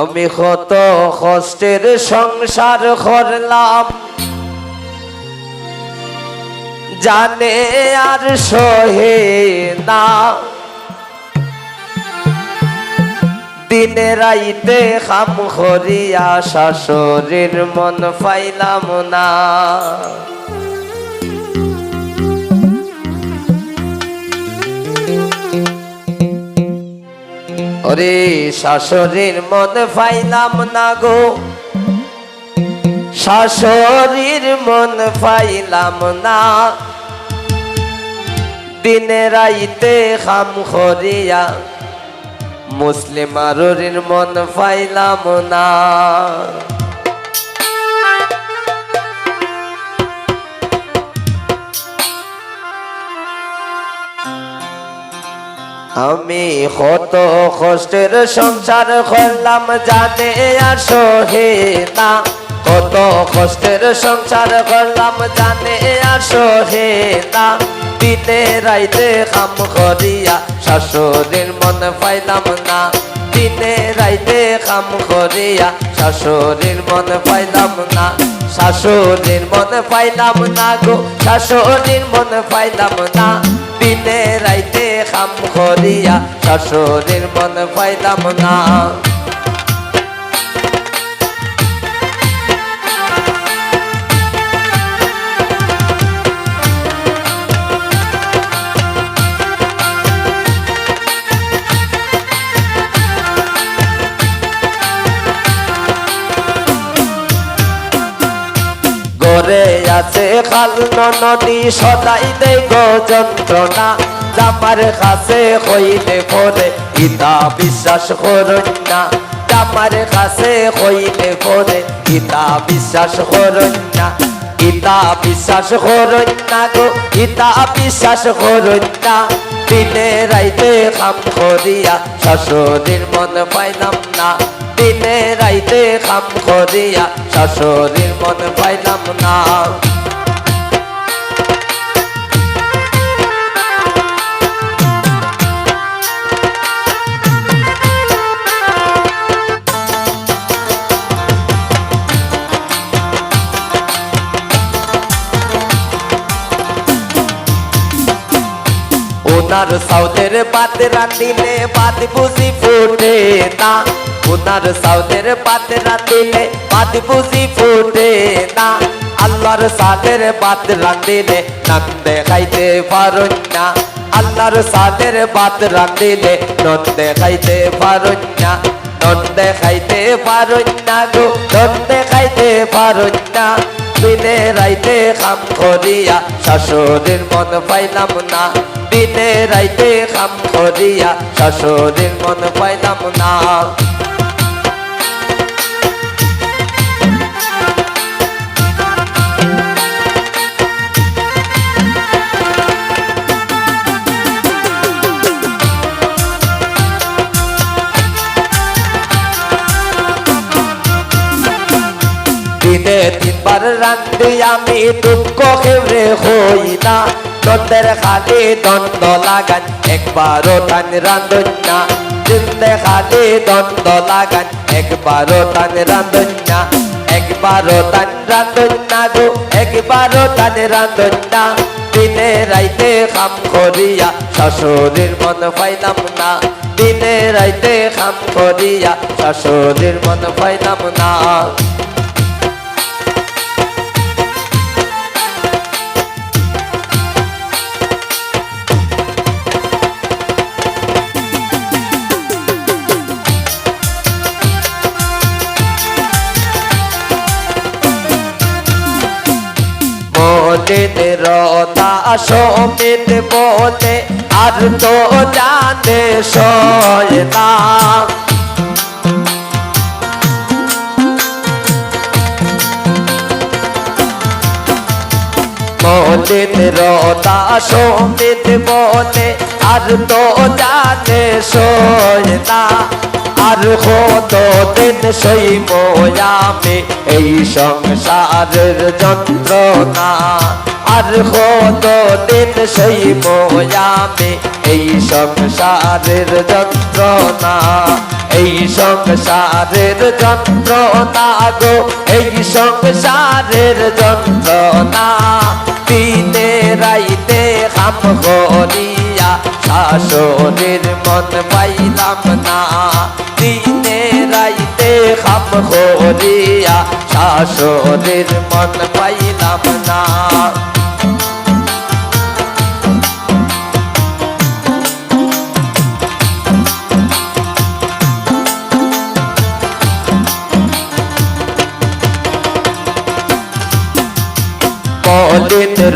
আমি কত কষ্টের সংসার করলাম। জানে আর সহে না। দিনে রাইতে খাম করিয়া শাশুড়ির মন পাইলাম না। ওরে শাশুড়ির মন পাইলাম না গো। শাশুড়ির মন পাইলাম না। দিনে রাইতে খাম খরিয়া মুসলিম আরুরির মন পাইলাম না। আমি কত কষ্টের সংসার করলাম, জানে আসো হে না। কত কষ্টের সংসার করলাম, জানে আসো হে না। দিনে রাইতে কাম করিয়া শাশুড়ির মন পাইলাম না। দিনে রাইতে কাম করিয়া শাশুড়ির মন পাইলাম না। শাশুড়ির মন পাইলাম না গো, শাশুড়ির মন পাইলাম না। দিনে রাইতে কাম করিয়া শাশুড়ির মন পাইলাম না। গরে আছে খাল নদী সদাই দেই গো যন্ত্রণা। জামার কাছে হইলে পরে ইতা বিশ্বাস করুন না। জামার কাছে হইলে পরে ইতা বিশ্বাস করুন না। ইতা বিশ্বাস করুন না গো, ইতা বিশ্বাস করুন না। দিনে রাইতে কাম করিয়া শাশুড়ির মন পাইলাম না। দিনে রাইতে কাম করিয়া শাশুড়ির মন পাইলাম না। ওনার সাউদের পাতে রাঁধিলে পাত বুঝি ফুটে না। ওনার সাউদের পাতে রাঁধিলে পাত বুঝি ফুটে না। আল্লাহর সাদের পাত রাঁধিলে নন্দে খাইতে পারুন না। আল্লাহর সাদের পাত রাঁধিলে নন্দে খাইতে পারুন না। নন্দে খাইতে পারুন না গো নন্দে খাইতে পারুন না। দিনে রাইতে কাম করিয়া, শাশুড়ির মন পাইলাম না। দিনে রাইতে কাম করিয়া, শাশুড়ির মন পাইলাম না। তিনবার রান্ধি আমি দুঃখ খেবরে হই না। দ্বন্দ্বের খালি দ্বন্দ্ব লাগান একবারও টান রান্ধন না। দিনে খালি দ্বন্দ্ব লাগান একবারও টান রান্ধন একবারও টান রান্ধন গো, একবারও টান রান্ধন দিনে রাইতে কাম করিয়া শাশুড়ির মন পাইলাম না। দিনে রাইতে কাম করিয়া শাশুড়ির মন পাইলাম না। মনের রতা সমিত বলে, আর তো জানে সয় না মনের রতা সমিত বলে, আর তো জানে সয় না আর কত দিন সইব আমি এই সংসারের যন্ত্রণা। আর কত দিন সেই মোয়ামে, এই সংসারের যন্ত্রণা। এই সংসারের যন্ত্রণা গো, এই সংসারের যন্ত্রণা। দিনে রাইতে খাম করিয়া শাসনের মন পাইলাম না। দিনে রাইতে খাম করিয়া শাশুড়ির মন পাইলাম না।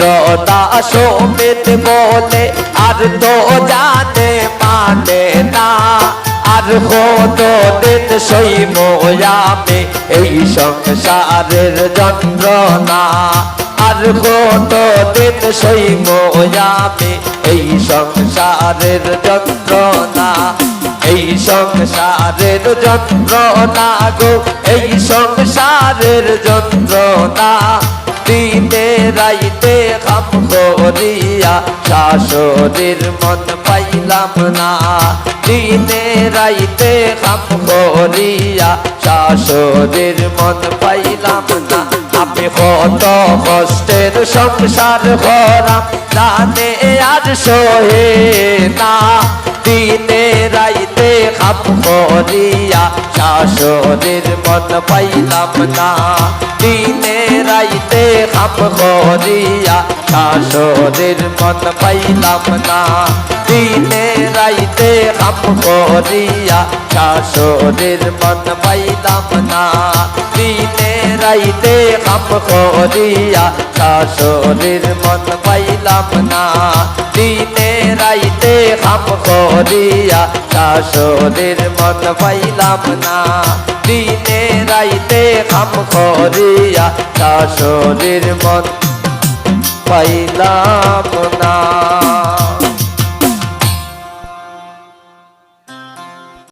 রদা সমিত বলে, আর তো জানে মানে না। আর কত দিন সইব আমি এই সংসারের যন্ত্রণা। আর কত দিন সইব আমি এই সংসারের যন্ত্রণা। এই সংসারের যন্ত্রণা গো, এই সংসারের যন্ত্রণা। দিনে রাইতে খাম করিয়া শাশুড়ির মন পাইলাম না। দিনে রাইতে খাম করিয়া শাশুড়ির মন পাইলাম না। আমি কত কষ্টের সংসার করাম, জানে আর সহে না। দিনে রাইতে খাম করিয়া শাশুড়ির মন পাইলাম না। দিনে রাইতে খাপ করিয়া শাশুড়ির মন পাইলাম না। দিনে রাইতে খাপ করিয়া শাশুড়ির মন পাইলাম না। দিনে রাইতে খাম করিয়া শাশুড়ির মন পাইলাম না। দিনে রাইতে খাম করিয়া শাশুড়ির মন পাইলাম না। দিনে রাইতে খাম করিয়া শাশুড়ির মন পাইলাম না।